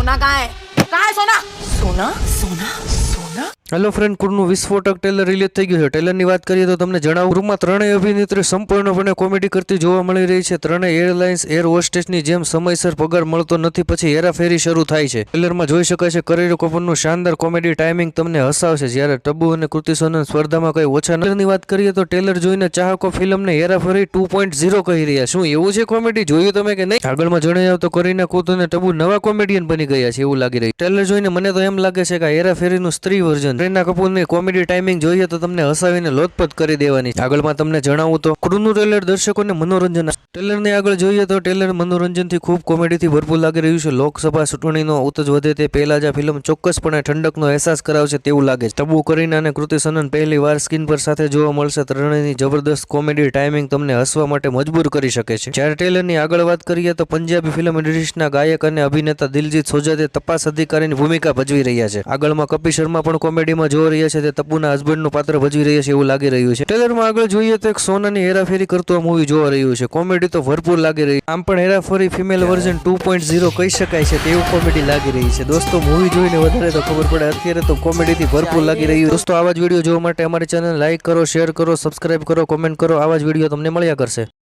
सोना काय? काय सोना? सोना? सोना? सोना? હેલો ફ્રેન્ડ કુરનું વિસ્ફોટક ટેલર રિલીઝ થઈ ગયું છે. ટેલરની વાત કરીએ તો તમને જણાવું, રૂમમાં ત્રણેય અભિનેત્રી સંપૂર્ણપણે કોમેડી કરતી જોવા મળી રહી છે. ત્રણેય એરલાઇન્સ, એર હોસ્ટેસની જેમ સમયસર પગાર મળતો નથી, પછી હેરાફેરી શરૂ થાય છે. ટેલરમાં જોઈ શકાય છે, કરીર કપૂરનું શાનદાર કોમેડી ટાઈમિંગ તમને હસાવશે. જ્યારે ટબુ અને કૃતિ સોનન સ્પર્ધામાં કંઈ ઓછા નથી વાત કરીએ તો ટેલર જોઈને ચાહકો ફિલ્મને હેરાફેરી ટુ પોઈન્ટ ઝીરો કહી રહ્યા શું એવું છે કોમેડી? જોયું તમે કે નહીં? આગળમાં જણાવ્યું તો કરીના કૂત અને ટબુ નવા કોમેડિયન બની ગયા છે, એવું લાગી રહ્યું ટેલર જોઈને મને તો એમ લાગે છે કે હેરાફેરીનું સ્ત્રી વર્ઝન કરીના કપૂરની કોમેડી ટાઈમિંગ જોઈએ તો તમને હસાવીને લોથપોથ કરી દેવાની આગળમાં તમને જણાવું તો, ક્રૂનું ટ્રેલર દર્શકોને મનોરંજન આપે. ટ્રેલરની આગળ જોઈએ તો ટેલર મનોરંજનથી ખૂબ કોમેડીથી ભરપૂર લાગી રહ્યું છે. લોકસભા ચૂંટણીનો ઉતજ વધે તે પહેલાં જ આ ફિલ્મ ચોક્કસપણે ઠંડકનો અહેસાસ કરાવશે તેવું લાગે છે. તબુ કરીના અને કૃતિ સનન પહેલી વાર સ્ક્રીન પર સાથે જોવા મળશે. ત્રણેયની જબરદસ્ત કોમેડી ટાઈમિંગ તમને હસવા માટે મજબૂર કરી શકે છે. જ્યારે ટેલરની આગળ વાત કરીએ તો પંજાબી ફિલ્મ ઇન્ડસ્ટ્રીના ગાયક અને અભિનેતા દિલજીત સોજાતે તપાસ અધિકારીની ભૂમિકા ભજવી રહ્યા છે. આગળમાં કપિલ શર્મા પણ કોમેડીમાં જોવા રહ્યા છે. તે તબુના હસબન્ડનું પાત્ર ભજવી રહ્યા છે એવું લાગી રહ્યું છે. ટેલરમાં આગળ જોઈએ તો એક સોનાની હેરાફેરી કરતું મૂવી જોવા રહ્યું છે. કોમેડી તો ભરપૂર લાગી રહી આમ પણ Hera Pheri female version two point zero કહી શકાય છે તેવું કોમેડી લાગી રહી છે. દોસ્તો મૂવી જોઈને વધારે તો ખબર પડે. અત્યારે તો કોમેડીથી ભરપૂર લાગી રહ્યું દોસ્તો, આવા જ વીડિયો જોવા માટે અમારી ચેનલ લાઈક કરો શેર કરો સબસ્ક્રાઇબ કરો કોમેન્ટ કરો. આવા જ વીડિયો તમને મળ્યા કરશે.